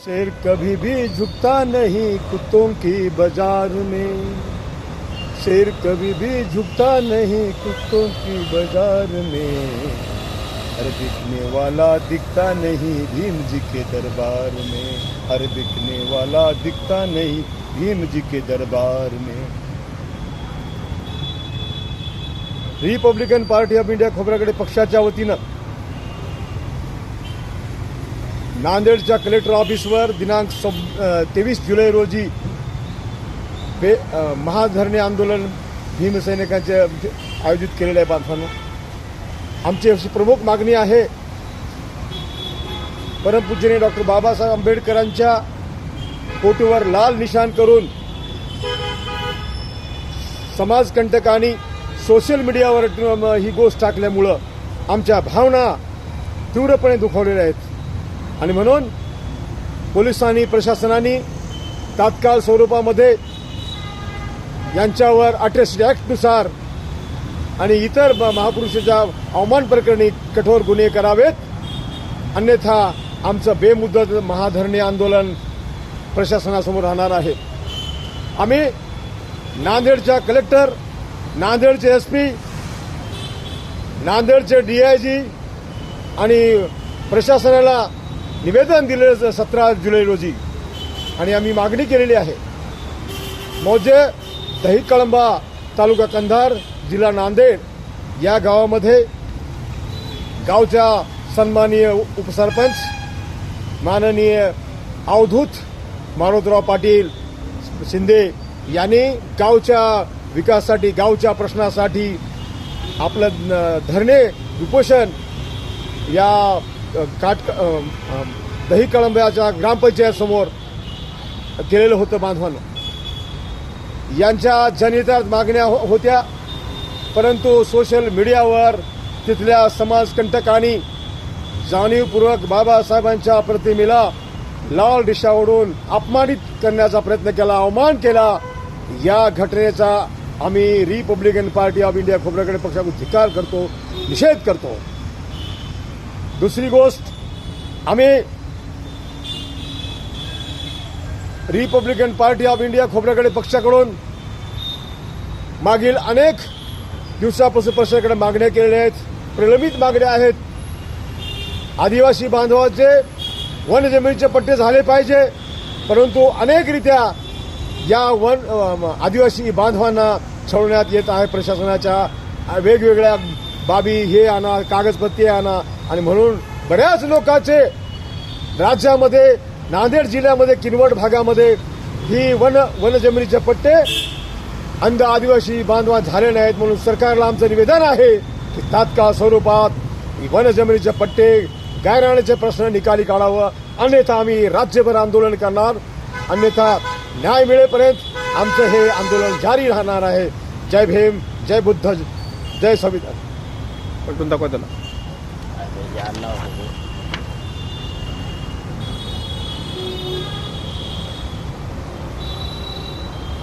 शेर कभी भी झुकता नहीं कुत्तों की बाज़ार में। शेर कभी भी झुकता नहीं कुत्तों की बाज़ार में। हर बिकने वाला दिखता नहीं भीम जी के दरबार में। हर बिकने वाला दिखता नहीं भीम जी के दरबार में। Republican Party of India Khobragade पक्षाच्या वतीनं नांदेडच्या कलेक्टर ऑफिसवर दिनांक तेवीस जुलै रोजी बे महाधरणे आंदोलन भीमसैनिकांचे आयोजित केलेलं आहे बांधवानं आमची अशी प्रमुख मागणी आहे परमपूज्यने डॉक्टर बाबासाहेब आंबेडकरांच्या फोटोवर लाल निशाण करून समाजकंटकांनी सोशल मीडियावर ही गोष्ट टाकल्यामुळं आमच्या भावना तीव्रपणे दुखावलेल्या आहेत. आणि म्हणून पोलिसांनी प्रशासनाने तात्काळ स्वरूपामध्ये यांच्यावर अट्रॅसिटी ॲक्टनुसार आणि इतर महापुरुषाच्या अवमान प्रकरणी कठोर गुन्हे करावेत. अन्यथा आमचं बेमुदत महाधरणे आंदोलन प्रशासनासमोर राहणार आहे. आम्ही नांदेडच्या कलेक्टर नांदेडचे एस पी नांदेडचे डी आय जी आणि प्रशासनाला निवेदन दिलेलं सतरा जुलै रोजी. आणि आम्ही मागणी केलेली आहे. मौजे दही कळंबा तालुका कंधार जिल्हा नांदेड या गावामध्ये गावच्या सन्माननीय उपसरपंच माननीय अवधूत मारोतराव पाटील शिंदे यांनी गावच्या विकासासाठी गावच्या प्रश्नासाठी आपलं न- धरणे उपोषण या काट दही कळंब्याच्या ग्रामपंचायत समोर केलेलं होतं बांधवानं. यांच्या जनहितार्थ मागण्या हो- होत्या परंतु सोशल मीडियावर तिथल्या समाजकंटकांनी जाणीवपूर्वक बाबासाहेबांच्या प्रतिमेला लाल दिशा ओढून अपमानित करण्याचा प्रयत्न केला अवमान केला. या घटनेचा आम्ही Republican Party of India Khobragade पक्षाकडून धिकार करतो निषेध करतो. दुसरी गोष्ट आम्ही Republican Party of India Khobragade पक्षाकडून मागील अनेक दिवसापासून पक्षाकडे मागण्या केलेल्या आहेत प्रलंबित मागण्या आहेत. आदिवासी बांधवाचे वन जमिनीचे पट्टे झाले पाहिजे परंतु अनेकरित्या या वन आदिवासी बांधवांना छळवण्यात येत आहे प्रशासनाच्या वेगवेगळ्या बाबी हे आणा कागदपत्रे आणा. आणि म्हणून बऱ्याच लोकांचे राज्यामध्ये नांदेड जिल्ह्यामध्ये किनवट भागामध्ये ही वन वनजमिनीचे पट्टे अंध आदिवासी बांधवा झाले नाहीत. म्हणून सरकारला आमचं निवेदन आहे की तात्काळ स्वरूपात वनजमिनीचे पट्टे गायराण्याचे प्रश्न निकाली काढावं. अन्यथा आम्ही राज्यभर आंदोलन करणार. अन्यथा न्याय मिळेपर्यंत आमचं हे आंदोलन जारी राहणार आहे. जय भीम जय बुद्ध जय संविधान. पलटून दाखवा त्याला.